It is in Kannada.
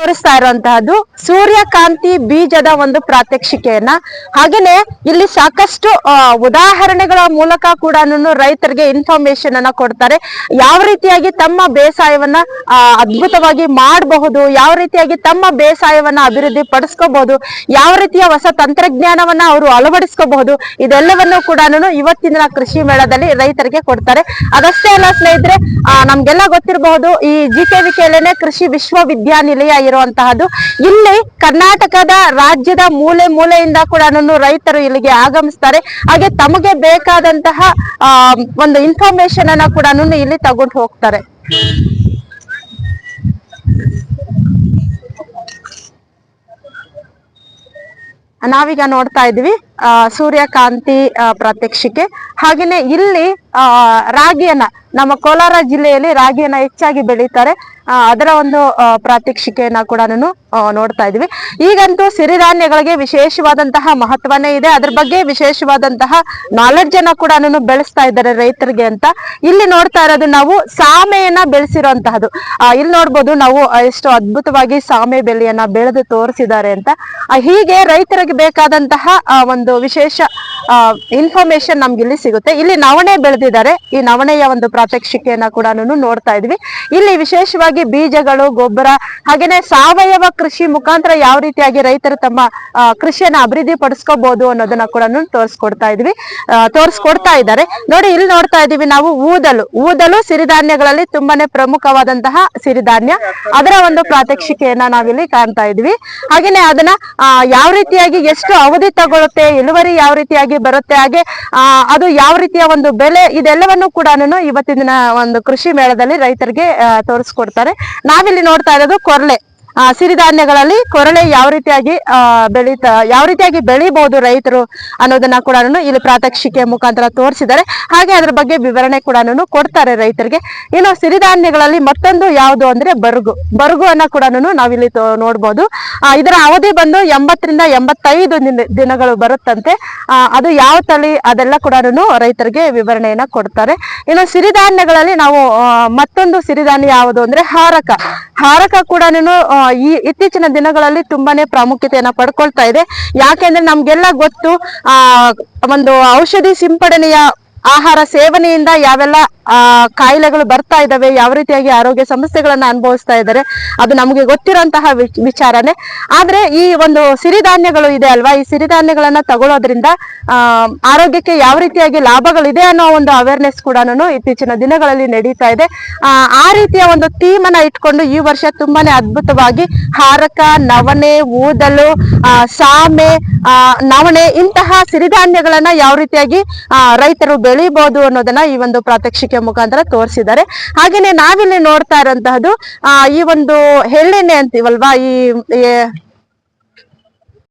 ತೋರಿಸ್ತಾ ಇರುವಂತಹದ್ದು ಸೂರ್ಯಕಾಂತಿ ಬೀಜದ ಒಂದು ಪ್ರಾತ್ಯಕ್ಷಿಕೆಯನ್ನ. ಹಾಗೇನೆ ಇಲ್ಲಿ ಸಾಕಷ್ಟು ಉದಾಹರಣೆಗಳ ಮೂಲಕ ಕೂಡ ರೈತರಿಗೆ ಇನ್ಫಾರ್ಮೇಶನ್ ಅನ್ನ ಕೊಡ್ತಾರೆ. ಯಾವ ರೀತಿಯಾಗಿ ತಮ್ಮ ಬೇಸಾಯವನ್ನ ಅದ್ಭುತವಾಗಿ ಮಾಡಬಹುದು, ಯಾವ ರೀತಿಯಾಗಿ ತಮ್ಮ ಬೇಸಾಯವನ್ನ ಅಭಿವೃದ್ಧಿ ಪಡಿಸ್ಕೋಬಹುದು ಯಾವ ರೀತಿಯ ಹೊಸ ತಂತ್ರಜ್ಞಾನವನ್ನ ಅವರು ಅಳವಡಿಸ್ಕೋಬಹುದು, ಇದೆಲ್ಲವನ್ನು ಕೂಡ ಇವತ್ತಿನ ಕೃಷಿ ಮೇಳದಲ್ಲಿ ರೈತರಿಗೆ ಕೊಡ್ತಾರೆ. ಅದಷ್ಟೇ ಅಲ್ಲ ಸ್ನೇಹಿತರೆ ನಮ್ಗೆಲ್ಲ ಗೊತ್ತಿರಬಹುದು ಈ ಜಿ ಕೆ ವಿ ಕೆಲೆನೆ ಕೃಷಿ ವಿಶ್ವವಿದ್ಯಾನಿಲಯ ಇರುವಂತಹದ್ದು. ಇಲ್ಲಿ ಕರ್ನಾಟಕದ ರಾಜ್ಯದ ಮೂಲೆ ಮೂಲೆಯಿಂದ ಕೂಡ ರೈತರು ಇಲ್ಲಿಗೆ ಆಗಮಿಸ್ತಾರೆ. ಹಾಗೆ ತಮಗೆ ಬೇಕಾದಂತಹ ಒಂದು ಇನ್ಫಾರ್ಮೇಶನ್ ಅನ್ನ ಕೂಡ ಇಲ್ಲಿ ತಗೊಂಡು ಹೋಗ್ತಾರೆ. ನಾವೀಗ ನೋಡ್ತಾ ಇದ್ವಿ ಸೂರ್ಯಕಾಂತಿ ಪ್ರಾತ್ಯಕ್ಷಿಕೆ. ಹಾಗೇನೆ ಇಲ್ಲಿ ರಾಗಿಯನ್ನ ನಮ್ಮ ಕೋಲಾರ ಜಿಲ್ಲೆಯಲ್ಲಿ ರಾಗಿಯನ್ನ ಹೆಚ್ಚಾಗಿ ಬೆಳೀತಾರೆ. ಅದರ ಒಂದು ಪ್ರಾತ್ಯಕ್ಷಿಕೆಯನ್ನ ಕೂಡ ನೋಡ್ತಾ ಇದ್ವಿ ಈಗಂತೂ ಸಿರಿಧಾನ್ಯಗಳಿಗೆ ವಿಶೇಷವಾದಂತಹ ಮಹತ್ವನೇ ಇದೆ. ಅದ್ರ ಬಗ್ಗೆ ವಿಶೇಷವಾದಂತಹ ನಾಲೆಡ್ಜ್ ಅನ್ನ ಕೂಡ ಬೆಳೆಸ್ತಾ ಇದ್ದಾರೆ ರೈತರಿಗೆ ಅಂತ. ಇಲ್ಲಿ ನೋಡ್ತಾ ಇರೋದು ನಾವು ಸಾಮೆಯನ್ನ ಬೆಳೆಸಿರುವಂತಹದ್ದು ಇಲ್ಲಿ ನೋಡ್ಬೋದು ನಾವು ಎಷ್ಟು ಅದ್ಭುತವಾಗಿ ಸಾಮೆ ಬೆಳೆಯನ್ನ ಬೆಳೆದು ತೋರಿಸಿದ್ದಾರೆ ಅಂತ. ಹೀಗೆ ರೈತರಿಗೆ ಬೇಕಾದಂತಹ ಒಂದು ವಿಶೇಷ ಇನ್ಫಾರ್ಮೇಶನ್ ನಮ್ಗೆ ಇಲ್ಲಿ ಸಿಗುತ್ತೆ. ಇಲ್ಲಿ ನವಣೆ ಬೆಳೆದಿದ್ದಾರೆ. ಈ ನವಣೆಯ ಒಂದು ಪ್ರಾತ್ಯಕ್ಷಿಕೆಯನ್ನ ಕೂಡ ನೋಡ್ತಾ ಇದ್ವಿ. ಇಲ್ಲಿ ವಿಶೇಷವಾಗಿ ಬೀಜಗಳು, ಗೊಬ್ಬರ, ಹಾಗೇನೆ ಸಾವಯವ ಕೃಷಿ ಮುಖಾಂತರ ಯಾವ ರೀತಿಯಾಗಿ ರೈತರು ತಮ್ಮ ಕೃಷಿಯನ್ನ ಅಭಿವೃದ್ಧಿ ಪಡಿಸ್ಕೋಬಹುದು ಅನ್ನೋದನ್ನ ಕೂಡ ತೋರಿಸ್ಕೊಡ್ತಾ ಇದ್ವಿ. ತೋರಿಸ್ಕೊಡ್ತಾ ಇದ್ದಾರೆ. ನೋಡಿ, ಇಲ್ಲಿ ನೋಡ್ತಾ ಇದೀವಿ ನಾವು ಊದಲು. ಊದಲು ಸಿರಿಧಾನ್ಯಗಳಲ್ಲಿ ತುಂಬಾನೇ ಪ್ರಮುಖವಾದಂತಹ ಸಿರಿಧಾನ್ಯ. ಅದರ ಒಂದು ಪ್ರಾತ್ಯಕ್ಷಿಕೆಯನ್ನ ನಾವಿಲ್ಲಿ ಕಾಣ್ತಾ ಇದ್ವಿ. ಹಾಗೇನೆ ಅದನ್ನ ಯಾವ ರೀತಿಯಾಗಿ ಎಷ್ಟು ಅವಧಿ ತಗೊಳುತ್ತೆ ಇಳುವರಿ ಯಾವ ರೀತಿಯಾಗಿ ಬರುತ್ತೆ. ಹಾಗೆ ಅದು ಯಾವ ರೀತಿಯ ಒಂದು ಬೆಲೆ ಇದೆಲ್ಲವನ್ನು ಕೂಡ ಇವತ್ತಿನ ಒಂದು ಕೃಷಿ ಮೇಳದಲ್ಲಿ ರೈತರಿಗೆ ತೋರಿಸ್ಕೊಡ್ತಾರೆ. ನಾವಿಲ್ಲಿ ನೋಡ್ತಾ ಇರೋದು ಕೊರ್ಲೆ. ಸಿರಿಧಾನ್ಯಗಳಲ್ಲಿ ಕೊರಳೆ ಯಾವ ರೀತಿಯಾಗಿ ಬೆಳೀತಾ, ಯಾವ ರೀತಿಯಾಗಿ ಬೆಳಿಬಹುದು ರೈತರು ಅನ್ನೋದನ್ನ ಕೂಡ ಇಲ್ಲಿ ಪ್ರಾತ್ಯಕ್ಷಿಕೆ ಮುಖಾಂತರ ತೋರಿಸಿದ್ದಾರೆ. ಹಾಗೆ ಅದ್ರ ಬಗ್ಗೆ ವಿವರಣೆ ಕೂಡ ಕೊಡ್ತಾರೆ ರೈತರಿಗೆ. ಇನ್ನು ಸಿರಿಧಾನ್ಯಗಳಲ್ಲಿ ಮತ್ತೊಂದು ಯಾವುದು ಅಂದ್ರೆ ಬರುಗು. ಬರುಗು ಅನ್ನ ಕೂಡ ನಾವಿಲ್ಲಿ ನೋಡ್ಬೋದು. ಇದರ ಅವಧಿ ಬಂದು ಎಂಬತ್ತರಿಂದ ಎಂಬತ್ತೈದು ದಿನ- ದಿನಗಳು ಬರುತ್ತಂತೆ. ಅದು ಯಾವ ತಳಿ ಅದೆಲ್ಲ ಕೂಡ ರೈತರಿಗೆ ವಿವರಣೆಯನ್ನ ಕೊಡ್ತಾರೆ. ಇನ್ನು ಸಿರಿಧಾನ್ಯಗಳಲ್ಲಿ ನಾವು ಮತ್ತೊಂದು ಸಿರಿಧಾನ್ಯ ಯಾವುದು ಅಂದ್ರೆ ಹಾರಕ. ಹಾರಕ ಕೂಡ ಈ ಇತ್ತೀಚಿನ ದಿನಗಳಲ್ಲಿ ತುಂಬಾನೇ ಪ್ರಾಮುಖ್ಯತೆಯನ್ನ ಪಡ್ಕೊಳ್ತಾ ಇದೆ. ಯಾಕೆಂದ್ರೆ ನಮ್ಗೆಲ್ಲ ಗೊತ್ತು ಆ ಒಂದು ಔಷಧಿ ಸಿಂಪಡಣೆಯ ಆಹಾರ ಸೇವನೆಯಿಂದ ಯಾವೆಲ್ಲ ಕಾಯಿಲೆಗಳು ಬರ್ತಾ ಇದಾವೆ ಯಾವ ರೀತಿಯಾಗಿ ಆರೋಗ್ಯ ಸಮಸ್ಯೆಗಳನ್ನ ಅನುಭವಿಸ್ತಾ ಇದ್ದಾರೆ, ಅದು ನಮಗೆ ಗೊತ್ತಿರುವಂತಹ ವಿಚಾರನೆ. ಆದ್ರೆ ಈ ಒಂದು ಸಿರಿಧಾನ್ಯಗಳು ಇದೆ ಅಲ್ವಾ? ಈ ಸಿರಿಧಾನ್ಯಗಳನ್ನ ತಗೊಳ್ಳೋದ್ರಿಂದ ಆರೋಗ್ಯಕ್ಕೆ ಯಾವ ರೀತಿಯಾಗಿ ಲಾಭಗಳಿದೆ ಅನ್ನೋ ಒಂದು ಅವೇರ್ನೆಸ್ ಕೂಡ ಇತ್ತೀಚಿನ ದಿನಗಳಲ್ಲಿ ನಡೀತಾ ಇದೆ. ಆ ರೀತಿಯ ಒಂದು ಥೀಮ್ ಇಟ್ಕೊಂಡು ಈ ವರ್ಷ ತುಂಬಾನೇ ಅದ್ಭುತವಾಗಿ ಹಾರಕ, ನವಣೆ, ಊದಲು ಸಾಮೆ ನವಣೆ ಇಂತಹ ಸಿರಿಧಾನ್ಯಗಳನ್ನ ಯಾವ ರೀತಿಯಾಗಿ ರೈತರು ಬೆಳಿಬಹುದು ಅನ್ನೋದನ್ನ ಈ ಒಂದು ಪ್ರಾತ್ಯಕ್ಷಿಕೆ ಮುಖಾಂತರ ತೋರಿಸಿದ್ದಾರೆ. ಹಾಗೇನೆ ನಾವಿಲ್ಲಿ ನೋಡ್ತಾ ಇರುವಂತಹದ್ದು ಆ, ಈ ಒಂದು ಎಳ್ಳೆಣ್ಣೆ ಅಂತೀವಲ್ವಾ, ಈ ಈ